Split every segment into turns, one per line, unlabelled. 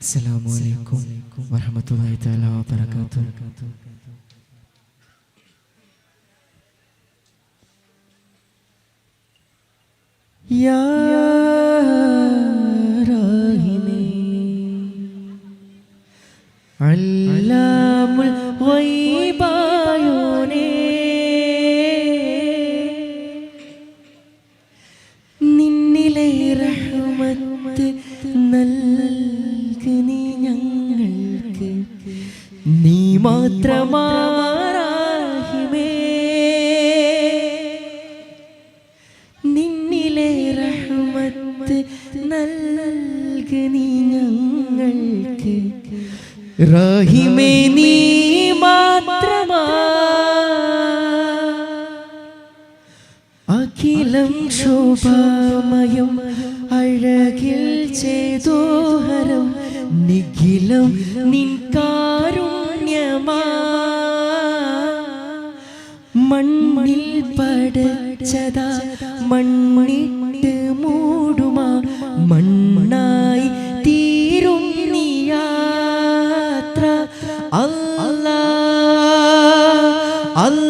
അസ്സലാമു അലൈക്കും വറഹ്മത്തുള്ളാഹി തആല വബറകാതുഹു മാത്രമാറാഹിമേ നിന്നിലെ റഹ്മത്ത് നൽകി നീ ഞങ്ങൾക്ക്. റഹിമേ നീ മാത്രമാ. അഖിലം ശോഭാമയം അഴകിൽ ചേതോഹരം. നിഖിലം നിൻ കാരുണ്യമാ മണ്ണിൽ പടച്ചതാ മണ്ണിട്ട് മൂടുമാ മണ്ണായി തീരും നീ യാത്ര. അല്ല അല്ലാ.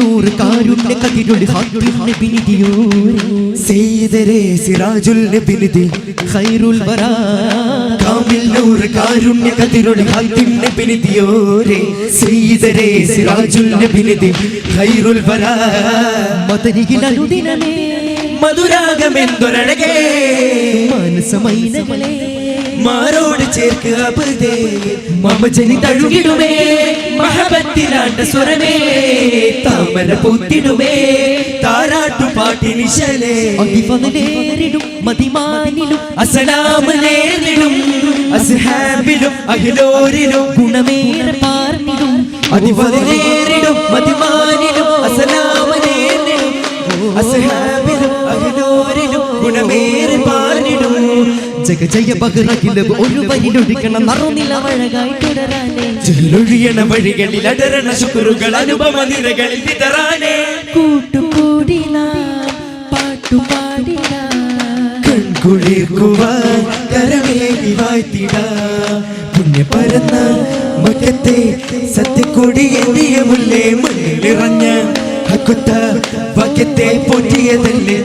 കാരുണ്യ കതിരൊളി
സയ്യിദരെ സിറാജുൽ
ഖൈറുൽ വരാ.
കാമിൽ നൂർ കാരുണ്യ കതിരൊളി സയ്യിദരെ സിറാജുൽ ഖൈറുൽ വരാ.
മദനിയിൽ അനുദിനമേ.
മധുരാഗമെന്തൊരഴകേ
മാനസമൈനകളെ.
മാറോട് ചേർക്ക് അപതേ മമജനി തഴുകിടുമേ. മഹബത്തിലാണ്ട സ്വരമേ. താമര പൂത്തിടുമേ. താരാട്ടു പാട്ടിനിശലേ
അതിവനലേറിടും മതിമാനിലും
അസലാമ നേരിടും. അസ്ഹാബിലും അഖിലോരിലും
ഗുണമേറെ പാർന്നിടും
അതിവനേറിടും മതിമാനിലും. അസലാമ നേരിടും. അസ്ഹാബിലും അഖിലോരിലും ഗുണമേറെ പാർന്നിടും
ജഗജയ ബഹ്റകിൽ ഒരു വരിലൊഴുക്കണം നറുനിലവഴകായി തുടരാനേ.
ചിലൊഴിയണ വഴികളിൽ അടരണ ശുക്രുകൾ അനുപമ നിരകളിൽ വിതറാനേ.
കൂട്ടുകൂടിനാം പാട്ടുപാടിനാം.
കൺകുളിർക്കുവാൻ കരമേകി വാഴ്ത്തിട പുണ്യ പരന്ന മക്കത്തെ സത്യക്കൊടി എന്തിയ മുല്ലേ മണ്ണിലിറഞ്ഞ ഹക്കുത്ത വാക്യത്തെ പൊറ്റിയതല്ലേ?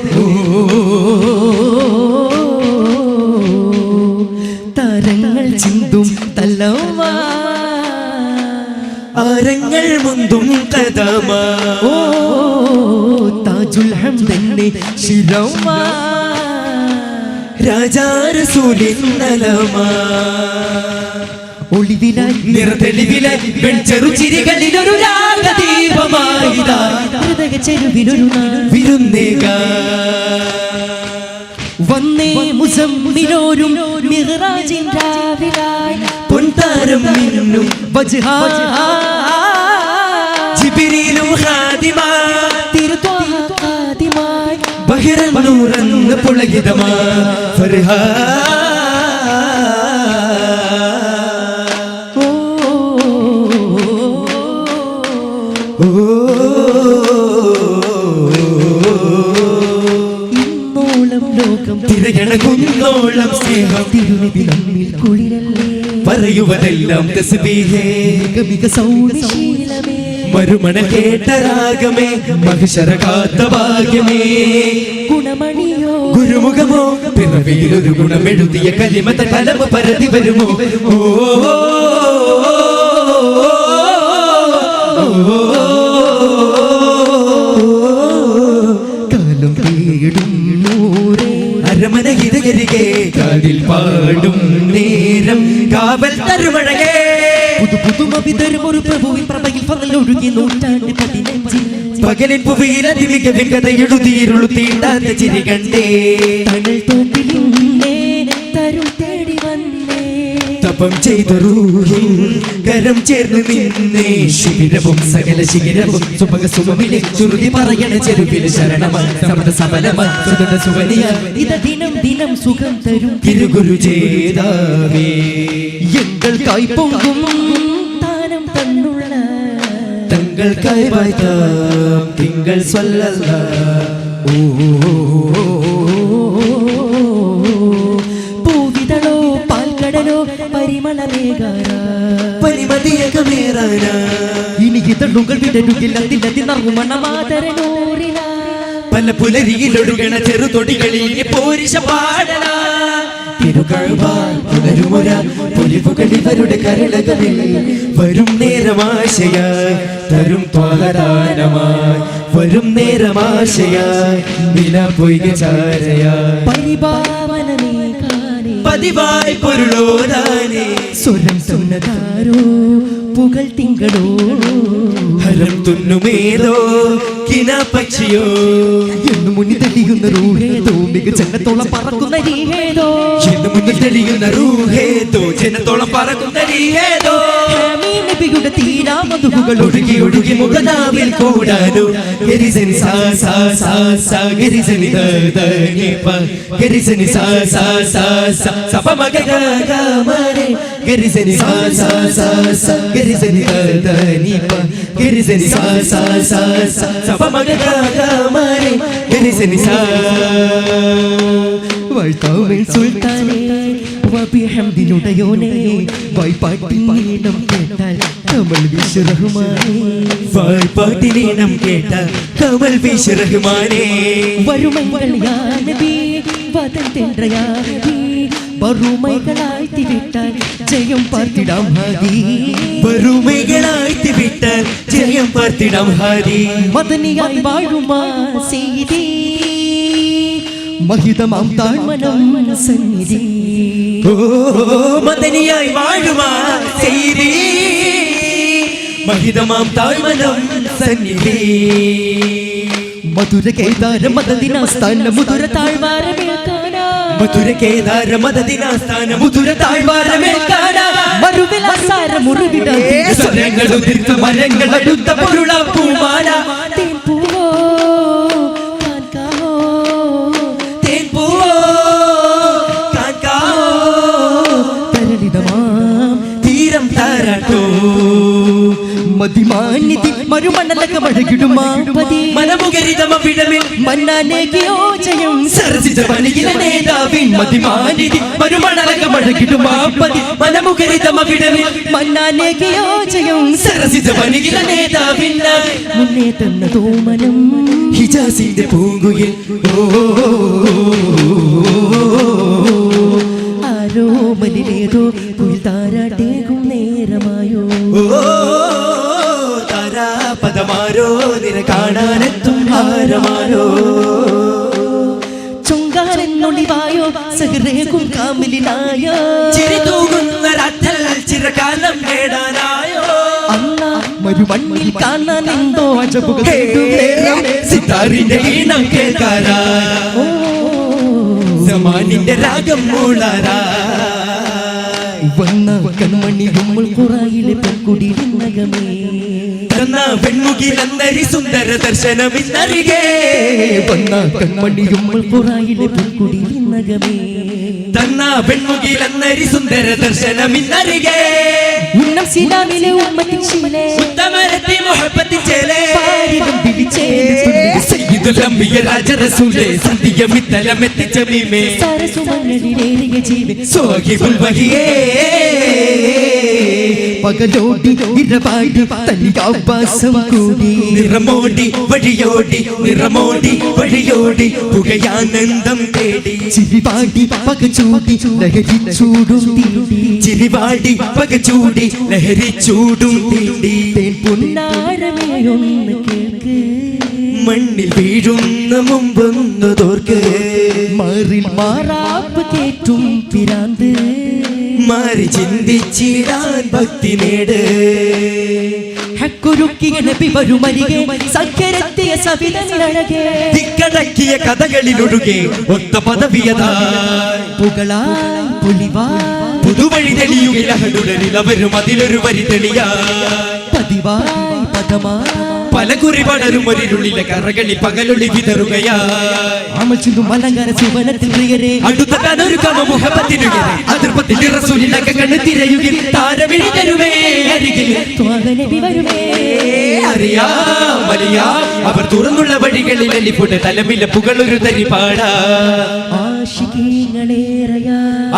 ഓ
താജുൽ ഹംദന്നെ ശിരവാ
രാജാരസൂലിൻ നലമാ
ഒളിവിലായി
നിറതെളിവിലായി വെൺചെറുചിരികളിൽ ഒരു രാഗദീപമായിതാ.
ഹൃദയ ചെരുവിലൊരു
വിരുന്നേക.
വന്നേ മുസമ്മിലോരും മിഹ്റാജിൻ രാവിലായി.
പൊൻതാരം മിന്നും
വജ്ഹാ.
ജിബിരിയിലും ഹാദിമാ
തിരുത്വാദിമായി
ബഹിറൻ നൂറന്ന് പുളകിതമാ. ഫർഹാ സ്നേഹം
നമ്മിൽ കുളിരല്ലേ.
പറയുവതെല്ലാം തസ്ബീഹേ
മിക സൗരശീലമേ
മരുമണ കേട്ട രാഗമേ മഹിഷര കാത്ത ഭാഗ്യമേ.
ഗുണമണിയോ?
ഗുരുമുഖമോ പിറവിയിലൊരു ഗുണമെഴുതിയ കലിമത കലമ പരതി വരുമോ? കാലം തേടും അരമന ഇരകരികെ കാതിൽ പാടും നേരം കാവൽ തരുമഴകേ.
പുതു വിതരും ഒരു പ്രഭ പകലൊഴുകി നൂറ്റാണ്ട് പതിനഞ്ചിൽ
പകലിൻ പുവിയിലതി അതിമിക കഥ എഴുതിയിരുളു തീണ്ടാത്ത ചിരി കണ്ടേ.
തണൽ തോപ്പിലിന്നേ തരും തേടി വന്നേ.
തപം ചെയ്ത റൂഹിൻ കരം ചേർന്ന് നിന്നേ. ശിബിരവും സകല ശിഖിരവും സുഭക സുഖമിലെ ചുരുതി പറയണ ചെരുവിൽ ശരണമ സമത സബലമായി. സുഗത സുവനിയ
ഇത ദിനം ദിനം സുഖം തരും.
തിരുഗുരു ചേതാവേ
എങ്ങൾക്കായി പൊങ്കും താനം
തങ്ങൾക്കായി വായ്ത്താം തിങ്കൾ സ്വല്ലല്ല.
പൂവിതളോ പാൽക്കടലോ പരിമളമേകാര
പരിമതിയകമേറാന.
ഇനി ഇതളുകൾ വിടരുകില്ല തില്ലതി നറുമണമാതരനൂറിന
പല പുലരിയിലൊടുകണ ചെറുതൊടികളിൽ പോരിശ പാടല. പൊലിവുകളിവരുടെ കരളകളിൽ വരും നേരമാശയായി തരും ത്വാഹദാനമായി വരും നേരമാശയായി വില പൊയ്ക
കാണേ
പതിവായി പൊരുളോരാനേ
സ്വരം തുന്നതാരോ? പുകൾ തിങ്കളോ
ഹരം തുന്നുമേതോ? കിന പക്ഷിയോ?
എന്നു മുന്നിൽ തെളിയുന്ന റൂഹേതോ മികച്ചെണ്ണത്തോളം പറക്കുന്ന രീഹേതോ?
എന്ന് മുന്നിൽ തെളിയുന്ന റൂഹേതോ ജനത്തോളം പറക്കുന്ന
രീഹേതോ? നബിയുടെ തീരാ മധുകൾ
ഒഴുകി ഒഴുകി മുഖനാവിൽ കൂടാനോ ഗരിസൻ സാ സാ സാ സാ ഗരിസനി ദ ദ നി പ ഗരിസനി സാ സാ സാ സാ സപ മഗ ഗ ഗ മരെ ഗരിസനി സാ സാ സാ സാ ഗരിസനി ദ ദ സാ സാ സാ സാ സപ മഗ ഗ ഗ മരെ ഗരിസനി സാ
വാഴ്ത്താമേൽ സുൽത്താനേ കേട്ടാൽ കമൽ
കമൽ വിശ് റഹ്മാനേ
വരുമൈകൾ യാ നബി യാ നബി ജയം പാർത്തിടാം ഹരി
വറുമൈകളായി വിട്ടാൽ ജയം പാർത്തിടാം ഹരി
മദനിയായി വാഴുമാ ചെയ്തി മഹിതമാം താഴ്മനം സന്നിധി.
മദനിയായി വാഴുമാ ചെയ്തി മഹിതമാം താഴ്മനം സന്നിധി.
മധുര കേദാര മദദിനാസ്ഥാന മധുര താഴ്വാരമേൽക്കാനാ
മധുര കേദാര മദദിനാസ്ഥാന മുധുര താഴ്വാരമേൽക്കാന
മരുവിലാസാര മുറിവിട
സ്വരങ്ങൾ ഉതിർത്ത മരങ്ങൾ അടുത്ത പൊരുള പൂമാല താരാട്ടോ
മതിമാനിധി മരുമണ്ണലക മഴകിടുമാപതി
മനമുഖരിതമ വിടമിൽ
മന്നാനേകിയോ ജയം
സരസിച്ച പണിയില നേതാവിൻ മതിമാനിധി മരുമണലക മഴകിടുമാപ്പതി മനമുഖരിതമ വിടമിൽ
മന്നാനേകിയോ ജയം
സരസിച്ച പണിയില നേതാവിൻ
മുന്നേ തന്ന തോമനം
ഹിജാസിന്റെ പൂങ്കുയിൽ ഓ
ആരോ മലിലേതോ കുയിൽ താരാട്ടേകും നേരമായോ?
താരാപദമാരോ നിന കാണാനെത്തും ഭാരമാരോ?
ചൊങ്കാരെന്നൊളിവായോ സഹരേകും കാമിലിനായോ
ചിരി തൂകുന്ന രാറ്റൽ ചിരകാലം നേടാനായോ?
അന്ന മരുമണ്ണിൽ കാണാൻ എന്തോ അജബുകൾ.
സിത്താറിന്റെ ഈണം കേൾക്കാരാ
ഓ,
സമാനിന്റെ രാഗം മൂളാരാ
വന്ന കൺമണി നമ്മൾ കുറയിലെ
തന്ന പെൺമുകിലെന്നരി സുന്ദര ദർശനം
വന്ന കൺമണി നമ്മൾ കുറയിലെ
തന്ന പെൺമുകിലെന്നരി സുന്ദര ദർശനം ഇന്നരികെ.
ഉന്നം സിനാവിലെ ഉമ്മത്തിച്ചിലെ
ഉത്തമരത്തി മുഹബത്തിൻ ചേലേ.
പാരികം പിടിച്ചേ
സയ്യിദുലംബിയ രാജറസൂലേ സന്ധിയ മിത്തലമെത്തിച്ച മീമേ.
സരസുമങ്ങളിലേറിയ ജീവൻ.
സോഹിബുൽ വഹിയേ
പകലോടി ഇരവാടി തനികാവാസം കൂടി.
നിറമോടി വഴിയോടി നിറമോടി വഴിയോടി. പുകയാനന്ദം തേടി.
ചിരിവാടി പകചൂടി ലഹരി ചൂടും
ചിരിവാടി പകചൂടി ലഹരി ചൂടും തീണ്ടി.
തേൻ പൊന്നാരമേ ഒന്ന് കേൾക്ക്.
മണ്ണിൽ വീഴുന്ന മുമ്പൊന്നു തോർക്ക്.
മാറിൽ മാറാപ്പ് കേറ്റും പിരാന്ത്.
മാറി ചിന്തിച്ചിടാൻ ഭക്തി നേട്.
ഹക്കുരുക്കിയ നബി വരുമരികെ സഖ്യരെത്തിയ സവിതമിഴകെ
തിക്കടക്കിയ കഥകളിലൊഴുകെ ഒത്ത പദവിയതായി
പുകളായി പുലിവാ
പുതുവഴി തെളിയുകിലഹടുടലിൽ അവരും അതിലൊരു വരി തെളിയായി.
പതിവായി പദമാ
പല കുറി പടരും ഒരിരുള്ളിലെ കറകളി പകലൊളി വിതറുകയായി
അമൽ സുവനത്തിൽ പ്രിയരെ.
അടുത്ത താനൊരു കമ മുഹബത്തിനുകരെ അതിർപ്പത്തിൽ റസൂലിനൊക്കെ കണ്ണു തിരയുകിൽ താരവിഴി തരുമേ അരികിൽ.
ത്വാഹ നബി വരുമേ.
അറിയാം വലിയാം അവർ തുറന്നുള്ള വഴികളിൽ അലിപ്പുടെ തലമില്ല പുകളൊരു തരി പാടാ.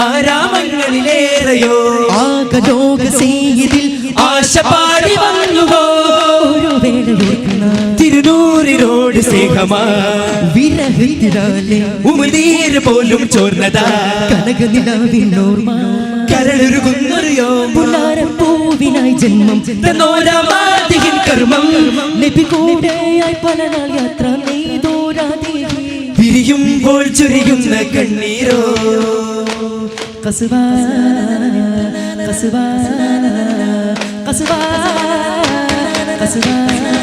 ആരാമങ്ങളിലേറെയോ.
ആകലോക സീതിൽ
ആശ പാടി
വേളയോർക്കുന്ന
തിരുനൂറിനോട് സ്നേഹമാ.
വിരഹിത്തിടാലെ
ഉമിനീര് പോലും ചോർന്നതാ.
കനകനിലാവിനോർമ്മ.
കരളൊരുകുന്നറിയോ
പൂവിനായി ജന്മം
തന്നോരമാതിഹിൻ കർമ്മം.
നബി കൂടെയായി പല നാൾ യാത്ര നെയ്തോരാതീ
പിരിയുമ്പോൾ ചൊരിയുന്ന കണ്ണീരോ?
കസുവാ കസുവാ കസുവാ കസുവാ.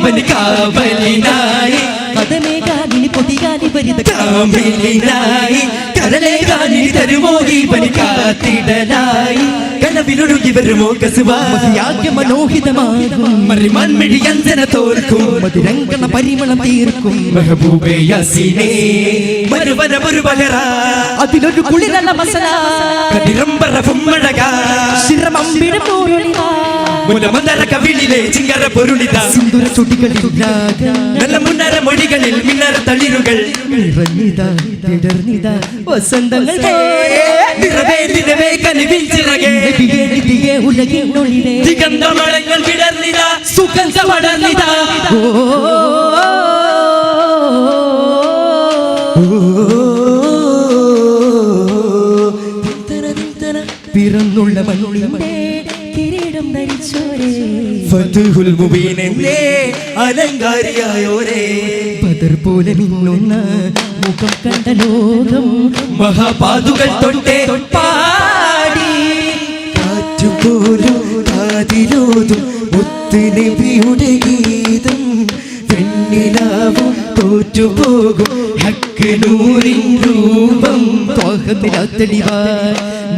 ഇവന് കാവലിനായി.
കഥമേ കാലിനി പൊതികാലി പരിത
കാമിലിനായി കരളെ കാലിനി തരുമോ ഇവന് കാത്തിടലായി. കനവിലൊഴുകി വരുമോ കസുവാ.
യാഗ്യ മനോഹിതമാകും
മറിമൺമിഴി അഞ്ജന തോൽക്കും.
മധുരങ്കണ പരിമളം തീർക്കും.
മെഹബൂബേ യാസീനേ. മരുവന ഒരു പകര
അതിലൊരു കുളിരല്ല മസല.
കതിരമ്പറ പൊമ്മഴകാ
ശിരമമ്പിടും നൂറൊളിവാ
മുലമന്ദര കവിളിലെ ചിങ്കര പൊരുളിത.
സിന്ദൂര ചുടികളിൽ രാഗങ്ങൾ
നല്ല മുന്നര മൊഴികളിൽ മിന്നര തളിരുകൾ.
നിറഞ്ഞിതാ തിടർന്നിതാ വസന്തങ്ങൾ
നിറവേ നിറവേ കനിവിൽ ചിറകെ.
നബിയേ നിധിയേ ഉലകിനുള്ളിലെ
ദിഗന്ധമളങ്ങൾ വിടർന്നിത സുഗന്ധ പടർന്നിത.
പിറന്നുള്ള മണ്ണുള്ള
ഫതുഹുൽ മുബീനെന്നേ അലങ്കാരിയായോരേ.
ബദർ പോലെ മിന്നുന്ന മുഖം കണ്ട ലോകം
മഹാപാതുകൾ തൊട്ടേ പാടി. കാറ്റുപോലും കാതിലോതും മുത്തുനബിയുടെ ഗീതം പെണ്ണിലാവും തോറ്റുപോകും ഹക്കനൂരിൻ രൂപം.
തോഹത്തിലാത്തടിവാ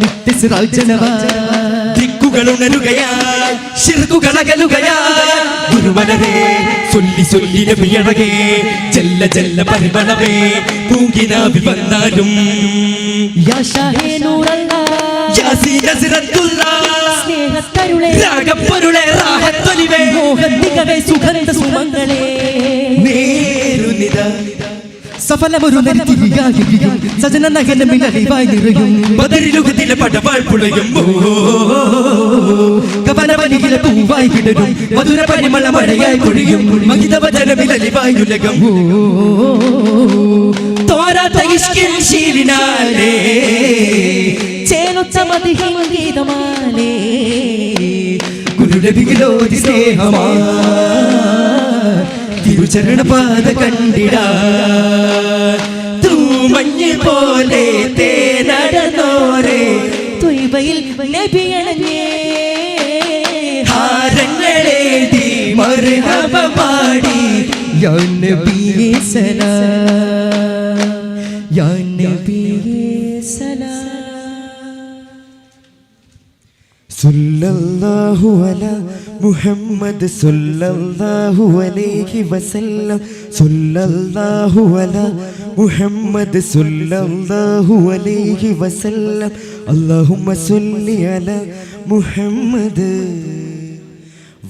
നിത്യസിറാജനവാ
ദിക്കുകൾ ഉണരുകയായി ശിർക്കുകൾ അകലുകയായി ചൊല്ലി നബിയഴകേ പൂങ്കിനാവി വന്നാലും.
സ്നേഹത്തരുളേ.
രാഗപ്പൊരുളേ റാഹത്തൊലിവേ.
മോഹത്തികവേ സുഗന്ധ സുമങ്ങളെ സഫലമൊരു നെറ്റിരിയായിരിക്കും സജന നഗനമിലറിവായി നിറയും
ബദരിലുകത്തിലെ പടവാൾ പുളയും
കവനവനിയിലെ പൂവായി വിടരും
മധുര പരിമള മഴയായി പൊഴിയും. മഹിതവചനമിലലിവായി ഉലകം. തോരാത്ത ഇഷ്കിൻ ശീലിനാലേ.
ചേലൊച്ച മതിഹിം ഗീതമാലേ
ഗുരുരവികളോതി സ്നേഹമാ. തിരുചരണ പാത കണ്ടിട. പോലെ തേനടന്നോരേ
തൊയ്ബയിൽ നബിയണഞ്ഞേ
ഹാരങ്ങളേതി മർഹബ പാടി
യാ നബിയേ സലാം. യാ നബിയേ സലാം.
സല്ലല്ലാഹു അലാ മുഹമ്മദ് സല്ലല്ലാഹു അലൈഹി വസല്ലം. സല്ലല്ലാഹു അലാ മുഹമ്മദ് സല്ലല്ലാഹു അലൈഹി വസല്ലം. അല്ലാഹുമ്മ സല്ലി അലാ മുഹമ്മദ്.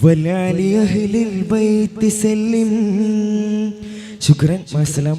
വലാലി അഹ്ലിൽ ബൈത്തി സല്ലിം. ശുക്രൻ മാസലാം